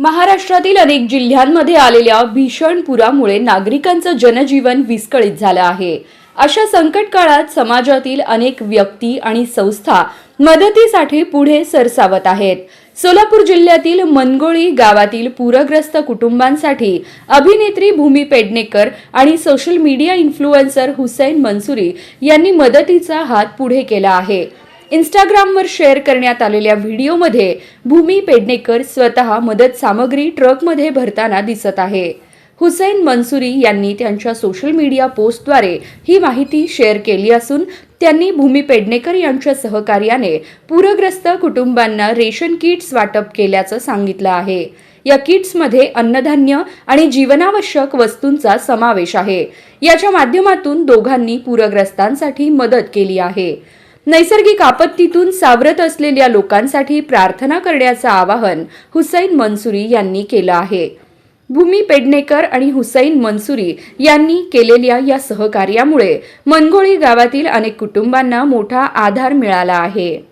महाराष्ट्रातील अनेक जिल्ह्यांमध्ये आलेल्या भीषण पुरामुळे नागरिकांचं जनजीवन विस्कळीत झालं आहे. अशा संकट काळात समाजातील अनेक व्यक्ती आणि संस्था मदतीसाठी पुढे सरसावत आहेत. सोलापूर जिल्ह्यातील मनगोळी गावातील पूरग्रस्त कुटुंबांसाठी अभिनेत्री भूमी पेडणेकर आणि social media influencer Hussain Mansuri यांनी मदतीचा हात पुढे केला आहे. इंस्टाग्रामवर शेअर करण्यात आलेल्या व्हिडिओमध्ये भूमी पेडणेकर स्वतः मदत सामग्री ट्रकमध्ये भरताना दिसत आहे. हुसैन मनसुरी यांनी त्यांच्या सोशल मीडिया पोस्टद्वारे ही माहिती शेअर केली असून त्यांनी भूमी पेडणेकर यांच्या सहकार्याने पूरग्रस्त कुटुंबांना रेशन किट्स वाटप केल्याचं सांगितलं आहे. या किट्समध्ये अन्नधान्य आणि जीवनावश्यक वस्तूंचा समावेश आहे. याच्या माध्यमातून दोघांनी पूरग्रस्तांसाठी मदत केली आहे. नैसर्गिक आपत्तीतून सावरत असलेल्या लोकांसाठी प्रार्थना करण्याचं आवाहन हुसैन मनसुरी यांनी केलं आहे. भूमी पेडणेकर आणि हुसैन मनसुरी यांनी केलेल्या या सहकार्यामुळे मनगोळी गावातील अनेक कुटुंबांना मोठा आधार मिळाला आहे.